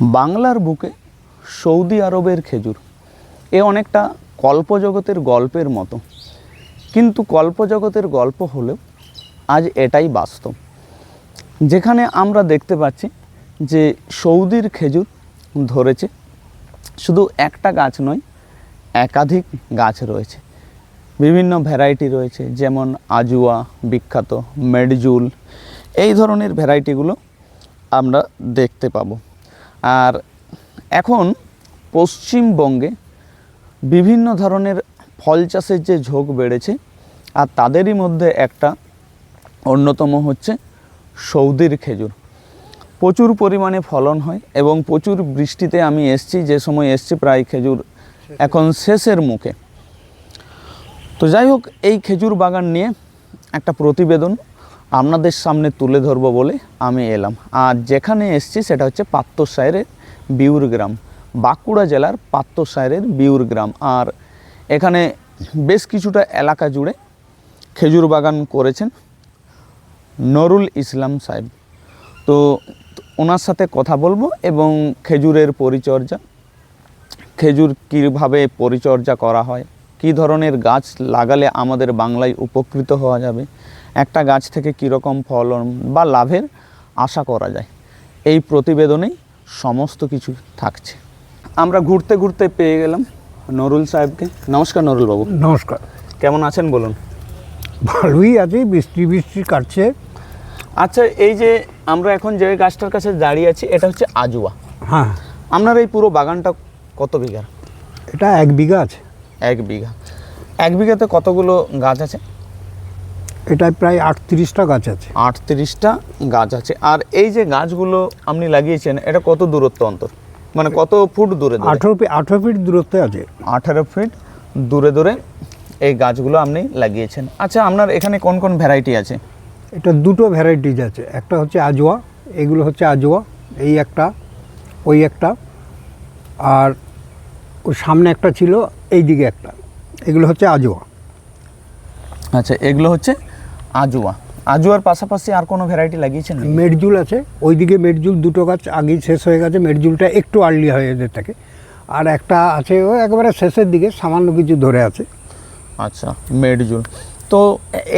বাংলার বুকে সৌদি আরবের খেজুর। এ অনেকটা কল্পজগতের গল্পের মতো। কিন্তু কল্পজগতের গল্প হলেও আজ এটাই বাস্তব। যেখানে আমরা দেখতে পাচ্ছি যে সৌদির খেজুর ধরেছে শুধু একটা গাছ নয়, একাধিক গাছ রয়েছে। বিভিন্ন ভ্যারাইটি রয়েছে, যেমন আজুয়া, বিখ্যাত, মেডজুল, এই ধরনের ভ্যারাইটিগুলো আমরা দেখতে পাবো। আর এখন পশ্চিমবঙ্গে বিভিন্ন ধরনের ফল চাষের যে ঝোঁক বেড়েছে আর তাদেরই মধ্যে একটা অন্যতম হচ্ছে সৌদির খেজুর। প্রচুর পরিমাণে ফলন হয় এবং প্রচুর বৃষ্টিতে আমি এসছি, যে সময় এসছি প্রায় খেজুর এখন শেষের মুখে। তো যাই হোক, এই খেজুর বাগান নিয়ে একটা প্রতিবেদন আপনাদের সামনে তুলে ধরবো বলে আমি এলাম। আর যেখানে এসছি সেটা হচ্ছে পাত্রসায়ের বিউর গ্রাম বাঁকুড়া জেলার পাত্রসায়ের বিউর গ্রাম আর এখানে বেশ কিছুটা এলাকা জুড়ে খেজুর বাগান করেছেন নরুল ইসলাম সাহেব। তো ওনার সাথে কথা বলব এবং খেজুরের পরিচর্যা, খেজুর কীভাবে পরিচর্যা করা হয়, কী ধরনের গাছ লাগালে আমাদের বাংলায় উপকৃত হওয়া যাবে একটা গাছ থেকে কীরকম ফলন বা লাভের আশা করা যায় এই প্রতিবেদনেই সমস্ত কিছু থাকছে। আমরা ঘুরতে ঘুরতে পেয়ে গেলাম নরুল সাহেবকে। নমস্কার নরুল বাবু। নমস্কার। কেমন আছেন বলুন? ভালোই আছে বৃষ্টি বৃষ্টি কাটছে। আচ্ছা এই যে আমরা এখন যে গাছটার কাছে দাঁড়িয়ে আছি এটা হচ্ছে আজুয়া। হ্যাঁ। আপনার এই পুরো বাগানটা কত বিঘা? এটা এক বিঘা আছে। এক বিঘা। এক বিঘাতে কতগুলো গাছ আছে? এটায় প্রায় আটত্রিশটা গাছ আছে। আটত্রিশটা গাছ আছে। আর এই যে গাছগুলো আপনি লাগিয়েছেন এটা কত দূরত্ব অন্তর? মানে কত ফুট দূরে আঠেরো আঠেরো ফিট দূরত্বে আছে। আঠারো ফিট দূরে দূরে এই গাছগুলো আপনি লাগিয়েছেন। আচ্ছা আপনার এখানে কোন কোন ভ্যারাইটি আছে? এটা দুটো ভ্যারাইটিজ আছে। একটা হচ্ছে আজোয়া এগুলো হচ্ছে আজোয়া এই একটা ওই একটা আর ওই সামনে একটা ছিল এই দিকে একটা। এগুলো হচ্ছে আজোয়া। আচ্ছা এগুলো হচ্ছে আজুয়া। আজুয়ার পাশাপাশি আর কোনো ভ্যারাইটি লাগিয়েছেন? মেডজুল আছে। ওইদিকে মেডজুল দুটো গাছ আগেই শেষ হয়ে গেছে। মেডজুলটা একটু আর্লি হয়ে এদের থেকে। আর একটা আছে ও একেবারে শেষের দিকে সামান্য কিছু ধরে আছে। আচ্ছা মেডজুল। তো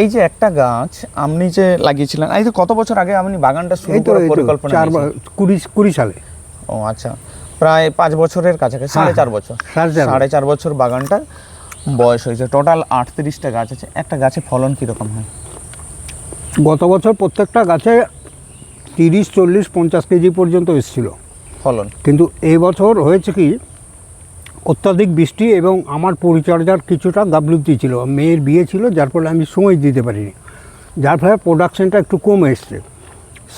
এই যে একটা গাছ আপনি যে লাগিয়েছিলেন এই তো কত বছর আগে আপনি বাগানটা শুরু করার পরিকল্পনা চার কুড়ি কুড়ি সালে। ও আচ্ছা। প্রায় পাঁচ বছরের কাছাকাছি সাড়ে চার বছর। সাড়ে চার বছর বাগানটা বয়স হয়েছে। টোটাল আটত্রিশটা গাছ আছে। একটা গাছে ফলন কীরকম হয়? গত বছর প্রত্যেকটা গাছে তিরিশ চল্লিশ পঞ্চাশ কেজি পর্যন্ত এসেছিল। ফলন। কিন্তু এই বছর হয়েছে কি অত্যাধিক বৃষ্টি এবং আমার পরিচর্যার কিছুটা গাফলুতি ছিল। মেয়ের বিয়ে ছিল যার ফলে আমি সময় দিতে পারিনি। যার ফলে প্রোডাকশনটা একটু কম এসছে।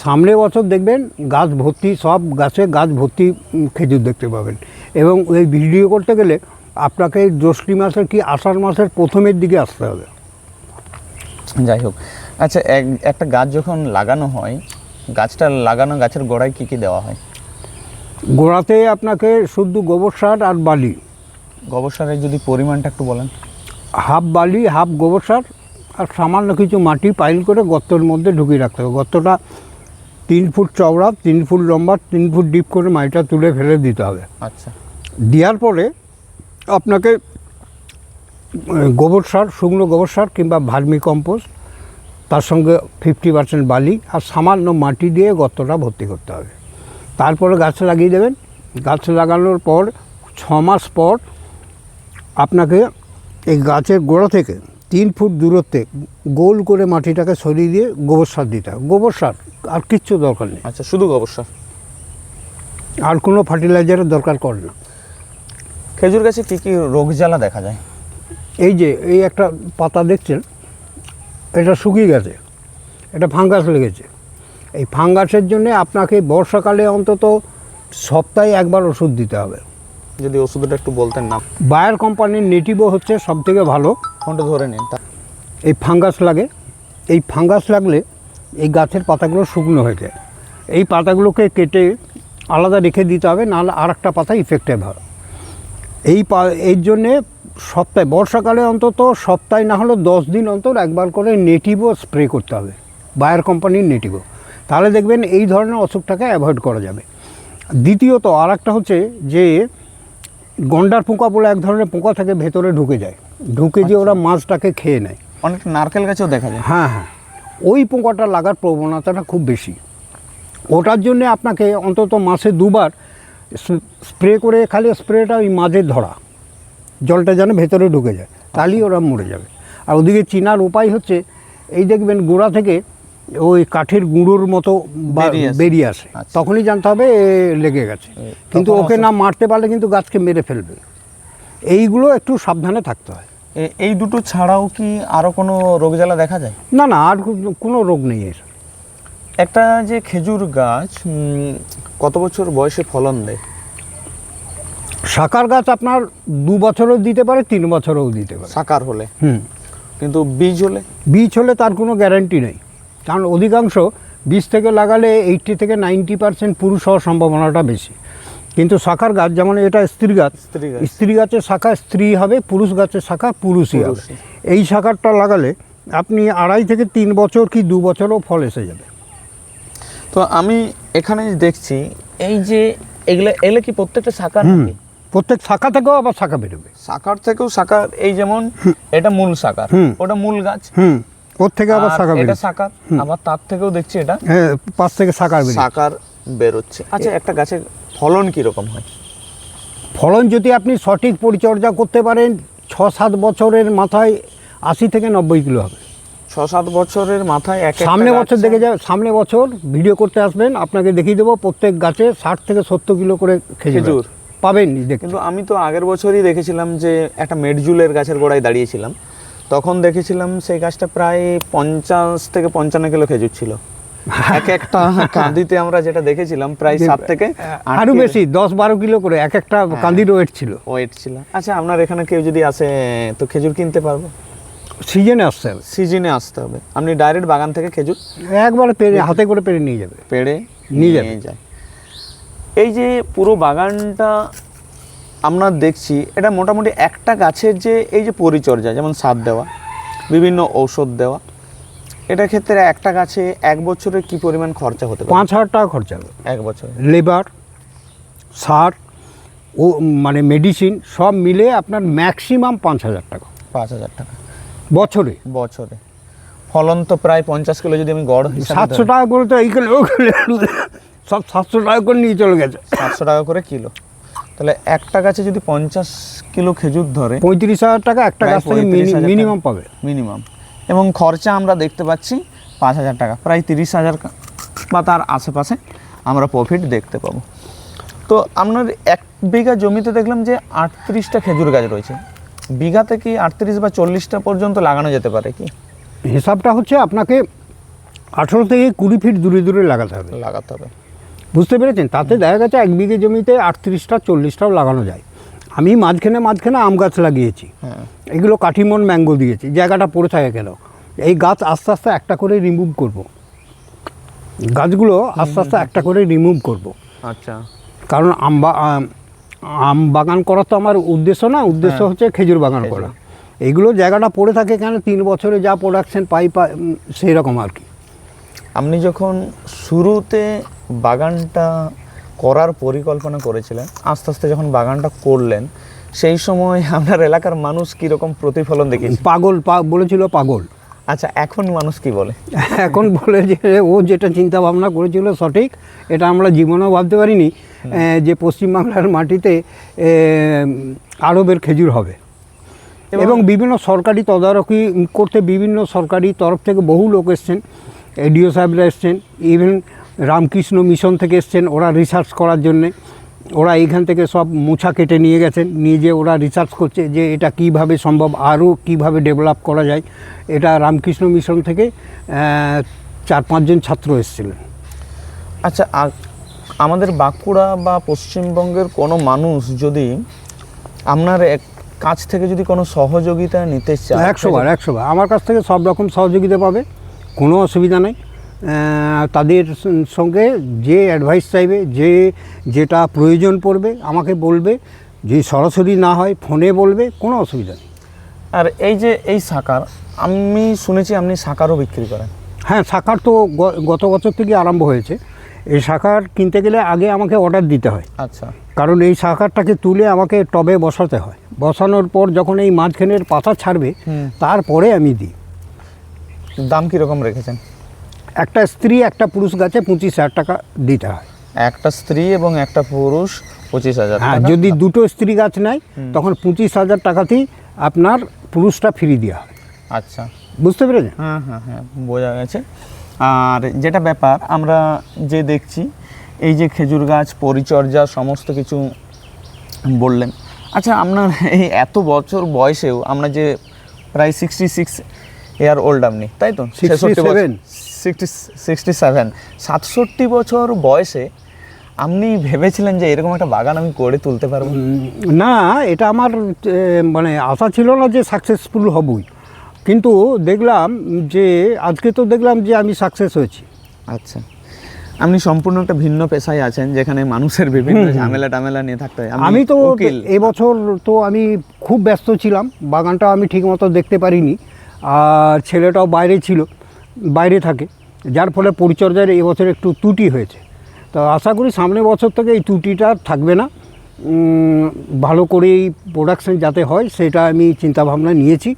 সামনে বছর দেখবেন গাছ ভর্তি সব গাছে গাছ ভর্তি খেজুর দেখতে পাবেন। এবং এই ভিডিও করতে গেলে আপনাকে জ্যৈষ্ঠী মাসের কি আষাঢ় মাসের প্রথমের দিকে আসতে হবে। যাই হোক আচ্ছা এক একটা গাছ যখন লাগানো হয় গাছটা লাগানো গাছের গোড়ায় কী কী দেওয়া হয়? গোড়াতে আপনাকে শুধু গোবর সার আর বালি। গোবর সারের যদি পরিমাণটা একটু বলেন। হাফ বালি হাফ গোবর সার আর সামান্য কিছু মাটি পাইল করে গর্তের মধ্যে ঢুকিয়ে রাখতে হবে। গর্তটা তিন ফুট চওড়া তিন ফুট লম্বা তিন ফুট ডিপ করে মাটিটা তুলে ফেলে দিতে হবে। আচ্ছা। দেওয়ার পরে আপনাকে গোবর সার শুকনো গোবর সার কিংবা ভার্মি কম্পোস্ট তার সঙ্গে ফিফটি পার্সেন্ট বালি আর সামান্য মাটি দিয়ে গর্তটা ভর্তি করতে হবে। তারপরে গাছ লাগিয়ে দেবেন। গাছ লাগানোর পর ছ মাস পর আপনাকে এই গাছের গোড়া থেকে তিন ফুট দূরত্বে গোল করে মাটিটাকে সরিয়ে দিয়ে গোবর সার দিতে হবে। গোবর সার আর কিচ্ছু দরকার নেই। আচ্ছা শুধু গোবর সার? আর কোনো ফার্টিলাইজারের দরকার করে না। খেজুর গাছে কী কী রোগ জ্বালা দেখা যায়? এই যে এই একটা পাতা দেখছেন? এটা শুকিয়ে গেছে এটা ফাঙ্গাস লেগেছে। এই ফাঙ্গাসের জন্য আপনাকে বর্ষাকালে অন্তত সপ্তাহে একবার ওষুধ দিতে হবে। যদি ওষুধটা একটু বলতেন না। বায়ার কোম্পানির নেটিভও হচ্ছে সব থেকে ভালো। ফোনটা ধরে নিন। তা এই ফাঙ্গাস লাগে। এই ফাঙ্গাস লাগলে এই গাছের পাতাগুলো শুকনো হয়ে যায়। এই পাতাগুলোকে কেটে আলাদা রেখে দিতে হবে নাহলে আর একটা পাতা ইফেক্টিভ হয়। এই পা এর জন্যে সপ্তাহে বর্ষাকালে অন্তত সপ্তাহে না হলেও দশ দিন অন্তর একবার করে নেটিভো স্প্রে করতে হবে বায়ার কোম্পানির নেটিভো। তাহলে দেখবেন এই ধরনের অসুখটাকে অ্যাভয়েড করা যাবে। দ্বিতীয়ত আর একটা হচ্ছে যে গন্ডার পোকা বলে এক ধরনের পোকা থাকে ভেতরে ঢুকে যায়। ঢুকে যে ওরা মাছটাকে খেয়ে নেয়। অনেক নারকেল গাছেও দেখা যায়। হ্যাঁ হ্যাঁ। ওই পোকাটা লাগার প্রবণতাটা খুব বেশি। ওটার জন্য আপনাকে অন্তত মাসে দুবার স্প্রে করে খালি স্প্রেটা ওই মাঝের ধরা। জলটা যেন ভেতরে ঢুকে যায় তাহলেই ওরা মরে যাবে। আর ওদিকে চিনার উপায় হচ্ছে এই দেখবেন গোড়া থেকে ওই কাঠের গুঁড়োর মতো বেরিয়ে আসে। আচ্ছা। তখনই জানতে হবে লেগে গেছে। কিন্তু ওকে না মারতে পারলে কিন্তু গাছকে মেরে ফেলবে। এইগুলো একটু সাবধানে থাকতে হয়। এই দুটো ছাড়াও কি আরও কোনো রোগ জ্বালা দেখা যায়? না না আর কোনো- কোনো রোগ নেই এর। একটা যে খেজুর গাছ কত বছর বয়সে ফলন দেয়? শাকার গাছ আপনার দু বছরও দিতে পারে তিন বছরও দিতে পারে। সাকার হলে? হুম। কিন্তু বীজ হলে? বীজ হলে তার কোনো গ্যারান্টি নেই। কারণ অধিকাংশ বীজ থেকে লাগালে এইটটি থেকে নাইনটি পার্সেন্ট পুরুষ হওয়ার সম্ভাবনাটা বেশি। কিন্তু শাখার গাছ যেমন এটা স্ত্রী গাছ স্ত্রী গাছের শাখা স্ত্রী হবে পুরুষ গাছের শাখা পুরুষই হবে। এই শাখারটা লাগালে আপনি আড়াই থেকে তিন বছর কি দু বছরও ফল এসে যাবে। তো আমি এখানে দেখছি এই যে এগুলো এলে কি প্রত্যেকটা সাকার নাকি? প্রত্যেক শাখা থেকেও আবার শাখা বেরোবে। শাখার থেকেও সাকার এই যেমন এটা মূল হুম। ওটা মূল গাছ। হুম। ওর থেকে আবার শাখা এটা সাকার আবার তার থেকেও দেখছি এটা। হ্যাঁ পাঁচ থেকে শাখা সাকার বেরোচ্ছে। আচ্ছা একটা গাছের ফলন কি রকম হয়? ফলন যদি আপনি সঠিক পরিচর্যা করতে পারেন ছ সাত বছরের মাথায় আশি থেকে নব্বই কিলো হবে। ছ সাত বছরের মাথায় এক সামনে বছর দেখে যাবে সামনে বছর ভিডিও করতে আসবেন আপনাকে দেখিয়ে দেবো প্রত্যেক গাছে ষাট থেকে সত্তর কিলো করে খেজুর। খেজুর। আছে। পাবেন দেখতে। কিন্তু আমি তো আগের বছরই দেখেছিলাম যে একটা মেডজুলের গাছের গোড়ায় দাঁড়িয়েছিলাম। তখন দেখেছিলাম সেই গাছটা প্রায় পঞ্চাশ থেকে পঞ্চান্ন কিলো খেজুর ছিল। এক একটা কাঁদিতে আমরা যেটা দেখেছিলাম প্রায় সাত থেকে আরও বেশি দশ বারো কিলো করে এক একটা কান্দির ওয়েট ছিল। ওয়েট ছিল। আচ্ছা আপনার এখানে কেউ যদি আসে তো খেজুর কিনতে পারব? সিজনে আসতে হবে। সিজনে আসতে হবে। আপনি ডাইরেক্ট বাগান থেকে খেজুর একবারে পেরে হাতে করে পেরে নিয়ে যাবে। পেড়ে নিয়ে নিয়ে যাবে। যায় এই যে পুরো বাগানটা আমরা দেখছি এটা মোটামুটি একটা গাছের যে এই যে পরিচর্যা যেমন সার দেওয়া বিভিন্ন ঔষধ দেওয়া এটা ক্ষেত্রে একটা গাছে এক বছরে কি পরিমাণ খরচা হতে পারে? পাঁচ হাজার টাকা খরচা হবে। এক বছরে। লেবার সার ও মানে মেডিসিন সব মিলে আপনার ম্যাক্সিমাম পাঁচ হাজার টাকা। পাঁচ হাজার টাকা। বছরে। বছরে। ফলন তো প্রায় পঞ্চাশ কিলো যদি আমি গড় সাতশো টাকা করে তো এইখানে ওখানে সব সাতশো টাকা করে নিয়ে চলে গেছে। সাতশো টাকা করে কিলো। তাহলে একটা গাছে যদি পঞ্চাশ কিলো খেজুর ধরে পঁয়ত্রিশ হাজার টাকা একটা গাছ থেকে 35,000 টাকা। মিনিমাম পাবে। মিনিমাম। এবং খরচা আমরা দেখতে পাচ্ছি পাঁচ হাজার টাকা প্রায় তিরিশ হাজার বা তার আশেপাশে আমরা প্রফিট দেখতে পাবো। তো আপনার এক বিঘা জমিতে দেখলাম যে আটত্রিশটা খেজুর গাছ রয়েছে। বিঘাতে কি আটত্রিশ বা চল্লিশটা পর্যন্ত লাগানো যেতে পারে কি? হিসাবটা হচ্ছে আপনাকে আঠেরো থেকে কুড়ি ফিট দূরে দূরে লাগাতে হবে। লাগাতে হবে। বুঝতে পেরেছেন? তাতে দেখা গেছে এক বিঘে জমিতে আটত্রিশটা চল্লিশটাও লাগানো যায়। আমি মাঝখানে মাঝখানে আম গাছ লাগিয়েছি। হ্যাঁ। এগুলো কাঠিমন ম্যাঙ্গো দিয়েছি। জায়গাটা পড়ে থাকে কেন? এই গাছ আস্তে আস্তে একটা করে রিমুভ করব। গাছগুলো আস্তে আস্তে একটা করে রিমুভ করব। আচ্ছা। কারণ আম আম বাগান করা তো আমার উদ্দেশ্য না। উদ্দেশ্য হ্যাঁ। হচ্ছে খেজুর বাগান করা। এইগুলো জায়গাটা পড়ে থাকে কেন? তিন বছরে যা প্রোডাকশন পাই পাই সেই রকম আর কি। আপনি যখন শুরুতে বাগানটা করার পরিকল্পনা করেছিলেন আস্তে আস্তে যখন বাগানটা করলেন সেই সময় আপনার এলাকার মানুষ কীরকম প্রতিফলন দেখিয়েছে? পাগল বলেছিল পাগল। আচ্ছা এখন মানুষ কি বলে? এখন বলে যে ও যেটা চিন্তা ভাবনা করেছিল সঠিক এটা আমরা জীবনেও ভাবতে পারিনি যে পশ্চিমবাংলার মাটিতে আরবের খেজুর হবে। এবং- এবং বিভিন্ন সরকারি তদারকি করতে বিভিন্ন সরকারি তরফ থেকে বহু লোক এসছেন এডিও সাহেবরা এসছেন ইভেন রামকৃষ্ণ মিশন থেকে এসছেন ওরা রিসার্চ করার জন্যে। ওরা এইখান থেকে সব মোছা কেটে নিয়ে গেছেন নিয়ে যে ওরা রিসার্চ করছে যে এটা কীভাবে সম্ভব আরও কীভাবে ডেভেলপ করা যায়। এটা রামকৃষ্ণ মিশন থেকে চার পাঁচজন ছাত্র এসেছিলেন আচ্ছা আমাদের বাঁকুড়া বা পশ্চিমবঙ্গের কোনো মানুষ যদি আপনার এক কাছ থেকে যদি কোনো সহযোগিতা নিতে চায় একশো বার একশো বার। আমার কাছ থেকে সব রকম সহযোগিতা পাবে কোনো অসুবিধা নেই। তাদের সঙ্গে যে অ্যাডভাইস চাইবে যে যেটা প্রয়োজন পড়বে আমাকে বলবে। যদি সরাসরি না হয় ফোনে বলবে কোনো অসুবিধা নেই। আর এই যে এই সাকার আমি শুনেছি আপনি সাকারও বিক্রি করেন। হ্যাঁ শাখার তো গত বছর থেকে আরম্ভ হয়েছে। এই শাখার কিনতে গেলে আগে আমাকে অর্ডার দিতে হয়। আচ্ছা। কারণ এই শাখারটাকে তুলে আমাকে টবে বসাতে হয়। বসানোর পর যখন এই মাঝখানের পাতা ছাড়বে তারপরে আমি দিই। দাম কীরকম রেখেছেন? একটা স্ত্রী একটা পুরুষ গাছে পঁচিশ হাজার টাকা দিতে হয়। একটা স্ত্রী এবং একটা পুরুষ পঁচিশ হাজার হ্যাঁ যদি দুটো স্ত্রী গাছ নেয় তখন পঁচিশ হাজার টাকাতেই আপনার পুরুষটা ফ্রি দেওয়া হয়। আচ্ছা। বুঝতে পেরেছেন? হ্যাঁ হ্যাঁ হ্যাঁ বোঝা গেছে। আর যেটা ব্যাপার আমরা যে দেখছি এই যে খেজুর গাছ পরিচর্যা সমস্ত কিছু বললেন। আচ্ছা আপনার এই এত বছর বয়সেও আমরা যে প্রায় সিক্সটি সিক্স ইয়ার ওল্ড আপনি তাই তো? 67 সিক্সটি সিক্সটি সেভেন সাতষট্টি বছর বয়সে আপনি ভেবেছিলেন যে এরকম একটা বাগান আমি করে তুলতে পারব? না এটা আমার মানে আশা ছিল না যে সাকসেসফুল হবই। কিন্তু দেখলাম যে আজকে তো দেখলাম যে আমি সাকসেস হয়েছি। আচ্ছা। আপনি সম্পূর্ণ একটা ভিন্ন পেশায় আছেন যেখানে মানুষের বিভিন্ন ঝামেলা টামেলা নিয়ে থাকতে হয়। আমি তো এবছর তো আমি খুব ব্যস্ত ছিলাম বাগানটা আমি ঠিকমতো দেখতে পারিনি। আর ছেলেটাও বাইরে ছিল। বাইরে থাকে যার ফলে পরিচর্যার এবছর একটু ত্রুটি হয়েছে। তো আশা করি সামনের বছর থেকে এই ত্রুটিটা থাকবে না। ভালো করেই প্রোডাকশন যাতে হয় সেটা আমি চিন্তাভাবনা নিয়েছি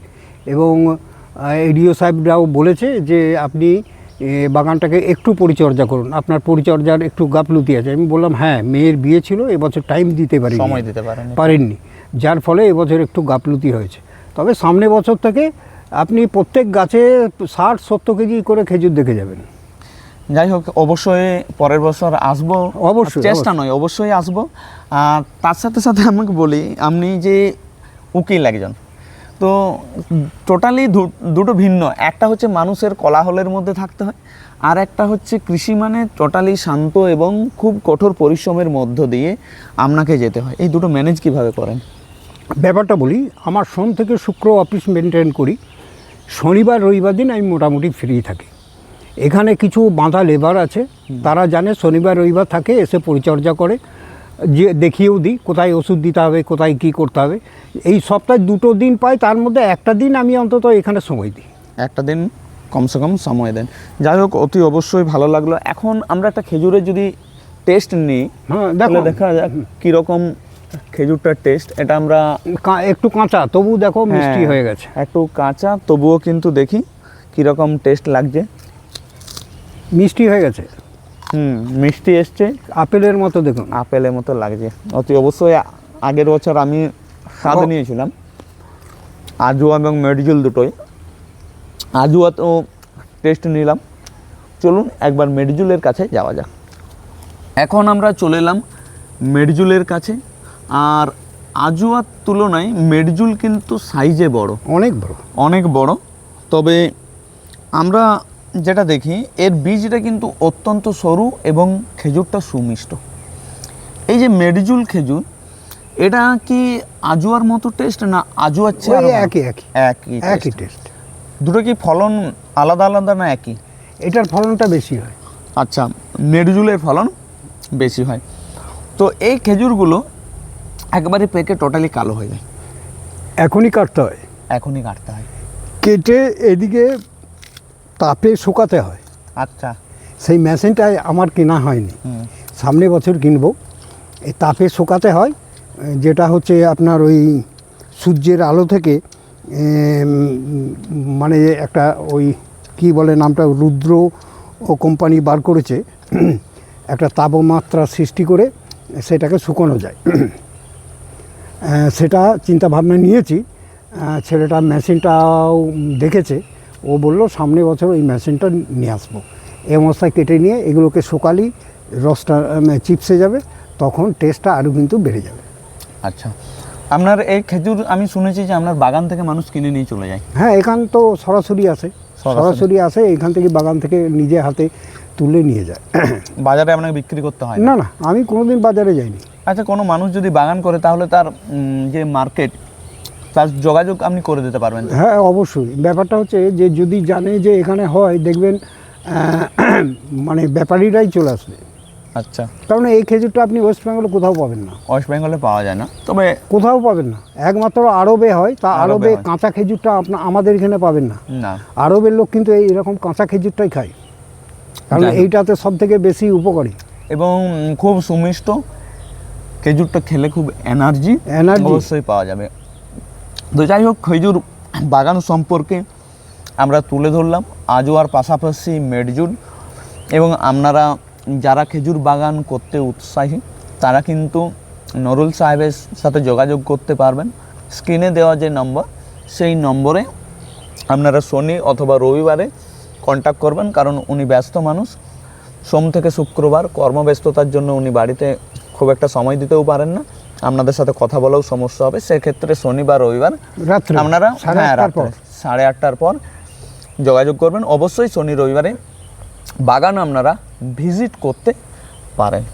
এবং এডিও সাহেবরাও বলেছে যে আপনি বাগানটাকে একটু পরিচর্যা করুন। আপনার পরিচর্যার একটু গাফলুতি আছে। আমি বললাম হ্যাঁ মেয়ের বিয়ে ছিল এবছর টাইম দিতে পারি সময় দিতে পারেন। পারেননি। যার ফলে এবছর একটু গাফলুতি হয়েছে। তবে সামনে বছর থেকে আপনি প্রত্যেক গাছে ষাট সত্তর কেজি করে খেজুর দেখে যাবেন। যাই হোক অবশ্যই পরের বছর আসব। অবশ্যই, চেষ্টা নয় অবশ্যই আসব। আর তার সাথে সাথে আমাকে বলি আপনি যে উকিল একজন তো টোটালি দুটো ভিন্ন। একটা হচ্ছে মানুষের কোলাহলের মধ্যে থাকতে হয় আর একটা হচ্ছে কৃষি মানে টোটালি শান্ত এবং খুব কঠোর পরিশ্রমের মধ্য দিয়ে আপনাকে যেতে হয়। এই দুটো ম্যানেজ কীভাবে করেন? ব্যাপারটা বলি আমার সোম থেকে শুক্র অফিস মেনটেন করি। শনিবার রবিবার দিন আমি মোটামুটি ফ্রি থাকি। এখানে কিছু বাঁধা লেবার আছে তারা জানে শনিবার রবিবার থাকে এসে পরিচর্যা করে যে দেখিয়েও দিই কোথায় ওষুধ দিতে হবে কোথায় কী করতে হবে। এই সপ্তাহে দুটো দিন পাই তার মধ্যে একটা দিন আমি অন্তত এখানে সময় দিই। একটা দিন কমসে কম সময় দেন। যাই হোক অতি অবশ্যই ভালো লাগল। এখন আমরা একটা খেজুরের যদি টেস্ট নিই হ্যাঁ দেখা। যাক কীরকম খেজুরটার টেস্ট এটা আমরা একটু কাঁচা তবু দেখো মিষ্টি হ্যাঁ, হয়ে গেছে। একটু কাঁচা তবুও কিন্তু দেখি কীরকম টেস্ট লাগছে। মিষ্টি হয়ে গেছে? হুম মিষ্টি এসছে। আপেলের মতো দেখুন। আপেলের মতো লাগছে। অতি অবশ্যই আগের বছর আমি স্বাদ নিয়েছিলাম। আজুয়া এবং মেডিজুল দুটোই। আজুয়া তো টেস্ট নিলাম। চলুন একবার মেডিজুলের কাছে যাওয়া যাক। এখন আমরা চলে এলাম মেডিজুলের কাছে। আর আজুয়ার তুলনায় মেডিজুল কিন্তু সাইজে বড়। অনেক বড়। অনেক বড়। তবে আমরা যেটা দেখি এর বীজটা কিন্তু অত্যন্ত সরু এবং খেজুরটা সুমিষ্ট। এই যে মেডিজুল খেজুর এটা কি আজুয়ার মতো টেস্ট না আজুয়ার চেয়ে একই একই। একই একই টেস্ট দুটো কি ফলন আলাদা আলাদা না একই? এটার ফলনটা বেশি হয়। আচ্ছা মেডিজুলের ফলন বেশি হয়। তো এই খেজুরগুলো একবারে পেকে টোটালি কালো হয়ে যায়। এখনই কাটতে হয়? এখনই কাটতে হয়। কেটে এদিকে তাপে শুকাতে হয়। আচ্ছা। সেই মেশিনটা আমার কেনা হয়নি। সামনে বছর কিনবো। এই তাপে শুকাতে হয় যেটা হচ্ছে আপনার ওই সূর্যের আলো থেকে মানে একটা ওই কি বলে নামটা রুদ্র ও কোম্পানি বার করেছে একটা তাপমাত্রা সৃষ্টি করে সেটাকে শুকোনো যায়। সেটা চিন্তা ভাবনা নিয়েছি ছেলেটা মেশিনটাও দেখেছে। ও বলল সামনে বছর ওই মেশিনটা নিয়ে আসব। এই অবস্থায় কেটে নিয়ে এগুলোকে শুকালি রসটা চিপসে যাবে তখন টেস্টটা আরও কিন্তু বেড়ে যাবে। আচ্ছা। আপনার এই খেজুর আমি শুনেছি যে আপনার বাগান থেকে মানুষ কিনে নিয়ে চলে যায়। হ্যাঁ এখান তো সরাসরি আসে। সরাসরি। আসে এখান থেকে বাগান থেকে নিজে হাতে তুলে নিয়ে যায়। বাজারে আপনাকে বিক্রি করতে হয় না না আমি কোনোদিন বাজারে যাইনি। আচ্ছা কোনো মানুষ যদি বাগান করে তাহলে তার যে মার্কেট তার যোগাযোগ আপনি করে দিতে পারবেন। হ্যাঁ অবশ্যই। ব্যাপারটা হচ্ছে যে যদি জানে যে এখানে হয় দেখবেন মানে ব্যাপারীরাই চলে আসবে। আচ্ছা। কারণ এই খেজুরটা আপনি ওয়েস্ট বেঙ্গলে কোথাও পাবেন না। ওয়েস্ট বেঙ্গলে পাওয়া যায় না। তবে কোথাও পাবেন না। একমাত্র আরবে হয় তা আরবে কাঁচা খেজুরটা আপনার আমাদের এখানে পাবেন না। না। আরবের লোক কিন্তু এই এরকম কাঁচা খেজুরটাই খায়। কারণ এইটাতে সব থেকে বেশি উপকারী। এবং খুব সুমিষ্ট খেজুরটা খেলে খুব এনার্জি Energy? অবশ্যই পাওয়া যাবে। তো যাই হোক খেজুর বাগান সম্পর্কে আমরা তুলে ধরলাম। আজওয়ার পাশাপাশি মেডজুল এবং আপনারা যারা খেজুর বাগান করতে উৎসাহী তারা কিন্তু নরুল সাহেবের সাথে যোগাযোগ করতে পারবেন। স্ক্রিনে দেওয়া যে নম্বর সেই নম্বরে আপনারা শনি অথবা রবিবারে কন্ট্যাক্ট করবেন কারণ উনি ব্যস্ত মানুষ। সোম থেকে শুক্রবার কর্মব্যস্ততার জন্য উনি বাড়িতে খুব একটা সময় দিতেও পারেন না। আপনাদের সাথে কথা বলাও সমস্যা হবে। সেক্ষেত্রে শনিবার রবিবার আপনারা হ্যাঁ রাত্রে সাড়ে আটটার পর যোগাযোগ করবেন। অবশ্যই শনি রবিবারে বাগান আপনারা ভিজিট করতে পারেন।